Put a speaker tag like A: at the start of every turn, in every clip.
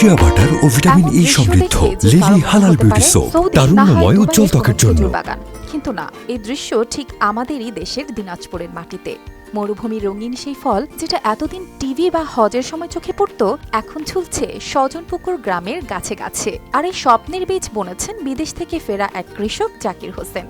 A: Shea butter ও vitamin E সমৃদ্ধ lily হালাল beauty soap তারুণ্যময় উজ্জ্বল ত্বকের জন্য।
B: কিন্তু না এই দৃশ্য ঠিক আমাদেরই দেশের দিনাজপুরের মাটিতে। মরুভূমি রঙিন সেই ফল যেটা এতদিন টিভি বা হজের সময় চোখে পড়তো এখন ঝুলছে স্বজনপুকুর গ্রামের গাছে গাছে। আর এই স্বপ্নের বীজ বনেছেন বিদেশ থেকে ফেরা এক কৃষক জাকির হোসেন।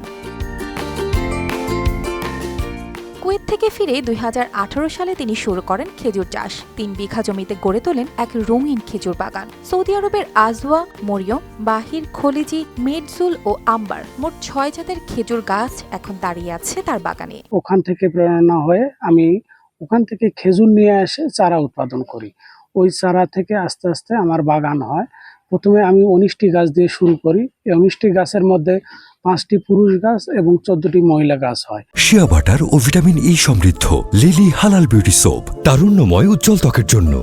B: থেকে ফিরে দুই হাজার আঠারো সালে তিনি শুরু করেন খেজুর চাষ। তিন বিঘা জমিতে গড়ে তোলেন এক রঙিন খেজুর বাগান। সৌদি আরবের আজওয়া, মরিয়ম, বাহির, খলিজি মেডজুল ও আম্বার মোট ছয় জাতের খেজুর গাছ এখন দাঁড়িয়ে আছে তার বাগানে।
C: ওখান থেকে প্রেরণা হয়ে আমি ওখান থেকে খেজুর নিয়ে এসে চারা উৎপাদন করি। ওই চারা থেকে আস্তে আস্তে আমার বাগান হয়। প্রথমে আমি উনিশটি গাছ দিয়ে শুরু করি। এই উনিশটি গাছের মধ্যে পাঁচটি পুরুষ গাছ এবং চোদ্দটি মহিলা গাছ হয়।
A: শিয়া বাটার ও ভিটামিন ই সমৃদ্ধ, লিলি হালাল বিউটি সোপ, তারুণ্যময় উজ্জ্বল ত্বকের জন্য।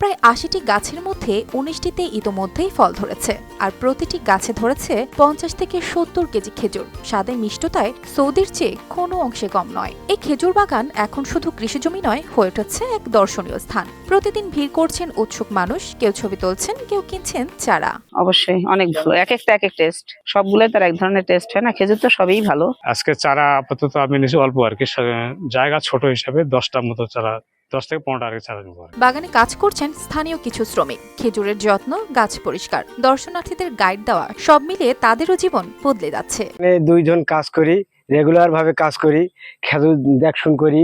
B: প্রায় আশিটি গাছের মধ্যে উনিশটিতে ইতোমধ্যেই ফল ধরেছে আর প্রতিটি গাছে ধরেছে পঞ্চাশ থেকে সত্তর কেজি খেজুর। স্বাদে মিষ্টতায় সৌদির চেয়ে কোনো অংশে কম নয়। এই খেজুর বাগান এখন শুধু কৃষিজমি নয় হয়ে উঠেছে এক দর্শনীয় স্থান। প্রতিদিন ভিড় করছেন উৎসুক মানুষ কেউ ছবি তুলছেন কেউ কিনছেন চারা।
D: অবশ্যই অনেক ভালো এক একটা এক এক টেস্ট সবগুলোই তার এক ধরনের টেস্ট হয় না খেজুর তো সবই ভালো।
E: আজকে চারা আপাতত আমি নিয়েছি অল্প আর কি জায়গা ছোট হিসাবে দশটার মতো চারা দশ থেকে পনেরো টাকা ছাড়া চারা নেব আর কি।
B: বাগানে কাজ করছেন স্থানীয় কিছু শ্রমিক খেজুরের যত্ন গাছ পরিষ্কার দর্শনার্থীদের গাইড দেওয়া সব মিলিয়ে তাদেরও জীবন বদলে যাচ্ছে
F: দুইজন কাজ করি রেগুলার ভাবে কাজ করি খেজুর দেখশুন করি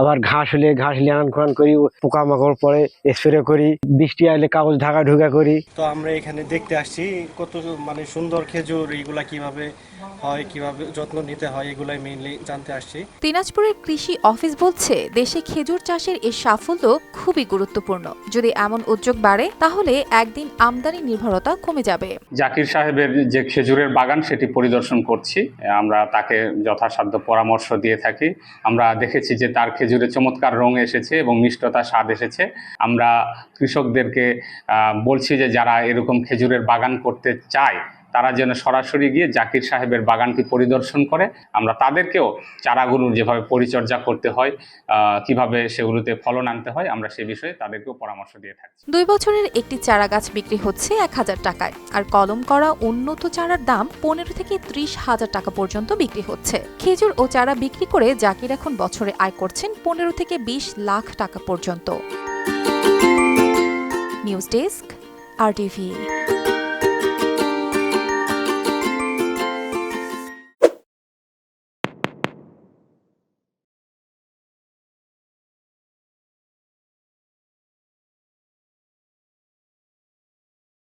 F: আবার ঘাস হলে ঘাস লিয়ান খান করি পোকামাকড় পরে স্প্রে করি বৃষ্টি আসলে কাগজ ঢাকা ঢুকা করি।
G: তো আমরা এখানে দেখতে আসছি কত মানে সুন্দর খেজুর এগুলা কীভাবে হয় কীভাবে যত্ন নিতে হয় এগুলাই মেইনলি জানতে আসছি।
B: দিনাজপুরের কৃষি অফিস বলছে দেশে খেজুর চাষের এই সাফল্য খুবই গুরুত্বপূর্ণ। যদি এমন উদ্যোগ বাড়ে তাহলে একদিন আমদানি নির্ভরতা কমে যাবে।
H: জাকির সাহেবের যে খেজুরের বাগান সেটি পরিদর্শন করছি। আমরা তাকে যথাসাধ্য পরামর্শ দিয়ে থাকি। আমরা দেখেছি যে তার খেজুরে চমৎকার রং এসেছে এবং মিষ্টতা স্বাদ এসেছে। আমরা কৃষকদেরকে বলছি যে যারা এরকম খেজুরের বাগান করতে চায় তারা যেন সরাসরি গিয়ে জাকির সাহেবের বাগানটি পরিদর্শন করে। আমরা তাদেরকেও চারাগুলোর যেভাবে পরিচর্যা করতে হয় কীভাবে সেগুলোতে ফলন আনতে হয়, আমরা সে বিষয়ে তাদেরকেও পরামর্শ দিয়ে থাকি।
B: দুই বছরের একটি চারা গাছ বিক্রি হচ্ছে এক হাজার টাকায়, আর কলম করা উন্নত চারার দাম পনেরো থেকে ত্রিশ হাজার টাকা পর্যন্ত বিক্রি হচ্ছে। খেজুর ও চারা বিক্রি করে জাকির এখন বছরে আয় করছেন পনেরো থেকে বিশ লাখ টাকা পর্যন্ত। নিউজ ডেস্ক, আর টিভি